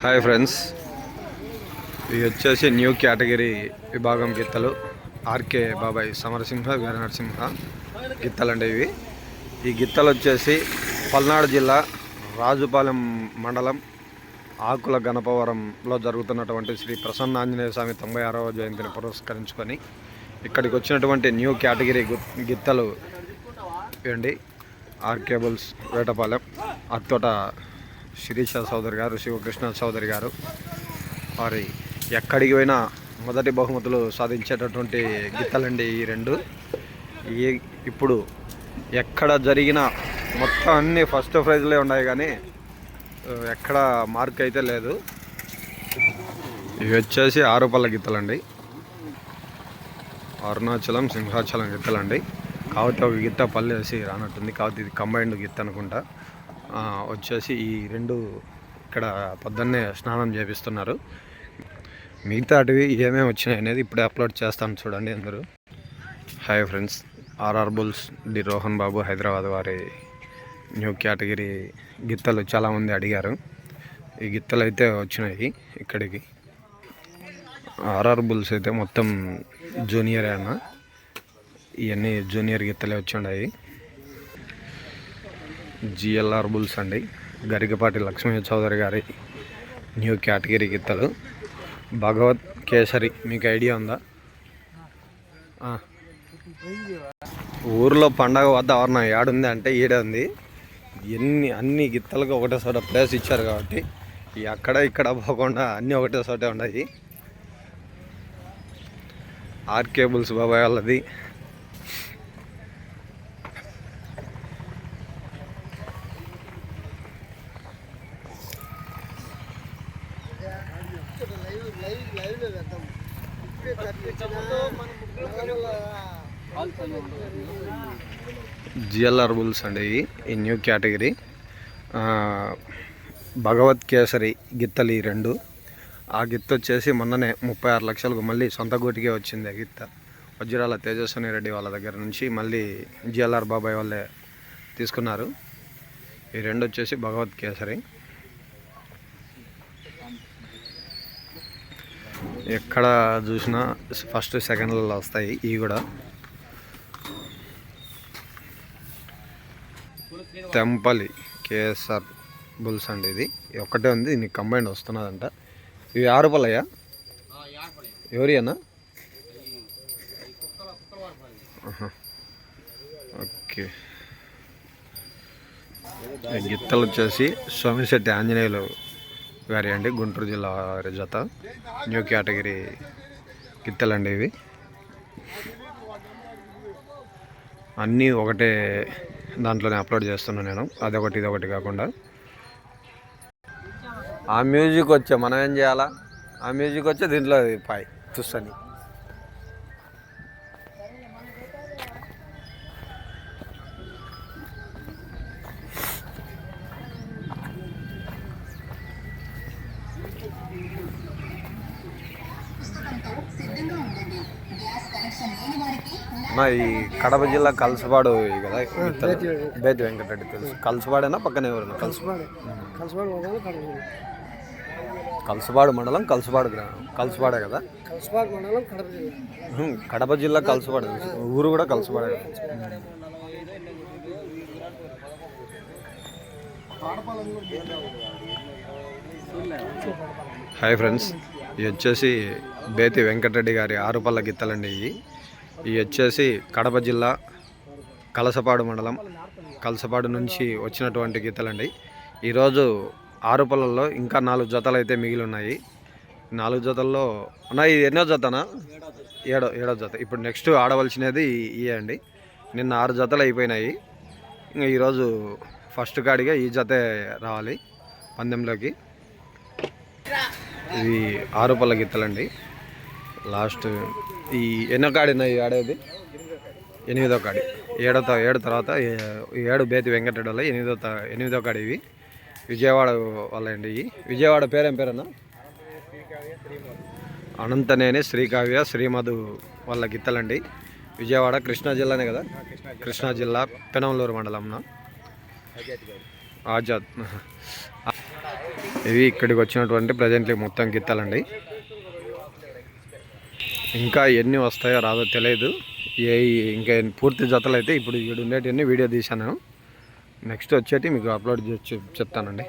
Hi friends ఇది వచ్చేసి new category విభాగం గిత్తలు. ఆర్కే బాబాయ్ సమరసింహ వీర నరసింహ గిత్తలండి ఇవి. ఈ గిత్తలు వచ్చేసి పల్నాడు జిల్లా రాజుపాలెం మండలం ఆకుల గణపవరంలో జరుగుతున్నటువంటి శ్రీ ప్రసన్న ఆంజనేయ స్వామి తొంభై ఆరవ జయంతిని పురస్కరించుకొని ఇక్కడికి వచ్చినటువంటి న్యూ కేటగిరీ గిత్తలు అండి ఆర్కేబుల్స్ వేటపాలెం అత్తోట శిరీష చౌదరి గారు శివకృష్ణ చౌదరి గారు. వారి ఎక్కడికి పోయినా మొదటి బహుమతులు సాధించేటటువంటి గిత్తలండి ఈ రెండు. ఈ ఇప్పుడు ఎక్కడ జరిగిన మొత్తం అన్ని ఫస్ట్ ప్రైజ్లే ఉన్నాయి కానీ ఎక్కడ మార్క్ అయితే లేదు. ఇవి వచ్చేసి ఆరు పళ్ళ గిత్తలండి. అరుణాచలం సింహాచలం గీతలండి కాకపోతే ఒక గిత్త పల్లెసి రానట్టుంది. కాకపోతే ఇది కంబైన్డ్ గిత్త అనుకుంటా. వచ్చేసి ఈ రెండు ఇక్కడ పొద్దున్నే స్నానం చేపిస్తున్నారు. మిగతాటివి ఏమేమి వచ్చినాయి అనేది ఇప్పుడే అప్లోడ్ చేస్తాను చూడండి అందరూ. Hi friends RR bulls D Rohan Babu Hyderabad వారి న్యూ కేటగిరీ గిత్తలు చాలామంది అడిగారు. ఈ గిత్తలు అయితే వచ్చినాయి ఇక్కడికి. ఆర్ఆర్ బుల్స్ అయితే మొత్తం జూనియర్ అన్న. ఇవన్నీ జూనియర్ గిత్తలే వచ్చి జిఎల్ఆర్ బుల్స్ అండి. గరికపాటి లక్ష్మీ చౌదరి గారి న్యూ కేటగిరీ గిత్తలు. భగవత్ కేసరి మీకు ఐడియా ఉందా? ఊర్లో పండగ వాతావరణం ఏడుంది అంటే ఈడే ఉంది ఎన్ని అన్ని గిత్తలకు ఒకటే చోట ప్లేస్ ఇచ్చారు కాబట్టి అక్కడ ఇక్కడ పోకుండా అన్నీ ఒకటే చోటే ఉన్నాయి. ఆర్ కేబుల్స్ బాబాయ్ వాళ్ళది. జిఎల్ఆర్ బుల్స్ అండి ఇవి ఈ న్యూ కేటగిరీ. భగవత్ కేసరి గిత్తలు ఈ రెండు. ఆ గిత్త వచ్చేసి మొన్ననే ముప్పై ఆరు లక్షలకు మళ్ళీ సొంత గోటికే వచ్చింది ఆ గిత్త. వజ్రాల తేజస్విని రెడ్డి వాళ్ళ దగ్గర నుంచి మళ్ళీ జిఎల్ఆర్ బాబాయ్ వాళ్ళే తీసుకున్నారు. ఈ రెండు వచ్చేసి భగవత్ కేసరి. ఎక్కడ చూసినా ఫస్ట్ సెకండ్లలో వస్తాయి. ఇవి కూడా. తెంపలి కేఎస్ఆర్ బుల్స్ అండి ఇది. ఒక్కటే ఉంది దీనికి కంబైండ్ వస్తున్నదంట. ఇవి ఆరు రూపాయలయ్యా ఎవరి ఓకే. గిత్తలు వచ్చేసి స్వామిశెట్టి ఆంజనేయులు గారి అండి గుంటూరు జిల్లా వారి జత న్యూ కేటగిరీ గిత్తలండి ఇవి. అన్నీ ఒకటే దాంట్లోనే అప్లోడ్ చేస్తున్నాను నేను. అదొకటి ఇదొకటి కాకుండా. ఆ మ్యూజిక్ వచ్చే మనం ఏం చేయాలా? ఆ మ్యూజిక్ వచ్చే దీంట్లో పాయ్ చూస్తాను. మా ఈ కడప జిల్లా కలసపాడు కదా. బేతి వెంకటరెడ్డి తెలుసు. కలసపాడేనా పక్కనే ఎవరైనా కలస కలసపాడు కలసపాడు మండలం కలసపాడు గ్రామం. కలసపాడే కదా? కడప జిల్లా. కలసపాడు. ఊరు కూడా కలసపాడే. Hi friends. ఇవి వచ్చేసి బేతి వెంకటరెడ్డి గారి ఆరుపల్ల గిత్తలండి ఇవి ఇవి వచ్చేసి కడప జిల్లా కలసపాడు మండలం కలసపాడు నుంచి వచ్చినటువంటి గీతలండి ఈరోజు ఆరు పళ్ళల్లో ఇంకా నాలుగు జతలు అయితే మిగిలి ఉన్నాయి. నాలుగు జతల్లో ఉన్నాయి ఇది ఎన్నో జతనా? ఏడో ఏడో జత. ఇప్పుడు నెక్స్ట్ ఆడవలసినది ఇయే అండి. నిన్న ఆరు జతలు అయిపోయినాయి. ఇంకా ఈరోజు ఫస్ట్ కాడిగా ఈ జతే రావాలి పందెంలోకి. ఇవి ఆరు పళ్ళ గిత్తలండి. లాస్ట్ ఈ ఎన్నో కాడినాయి ఆడేది ఎనిమిదో కాడి. ఏడో త- ఏడు తర్వాత ఏడు బేతి వెంకటరెడ్డి ఎనిమిదో త- ఎనిమిదో కాడి ఇవి. విజయవాడ వాళ్ళండి ఇవి. విజయవాడ పేరేం పేరన్నా? అనంతనేని శ్రీకావ్య శ్రీమధు వాళ్ళ గిత్తలండి. విజయవాడ కృష్ణా జిల్లానే కదా? కృష్ణా జిల్లా పెనంలూరు మండలంన. ఆజాద్. ఇవి ఇక్కడికి వచ్చినటువంటి ప్రజెంట్లీ మొత్తం గిత్తాలండి. ఇంకా ఎన్ని వస్తాయో రాదో తెలియదు. ఏ ఇంకా పూర్తి జతలు అయితే ఇప్పుడు ఇక్కడ ఉండేటివన్నీ వీడియో తీశాను. నెక్స్ట్ వచ్చేటి మీకు అప్లోడ్ చేసి చెప్తానండి.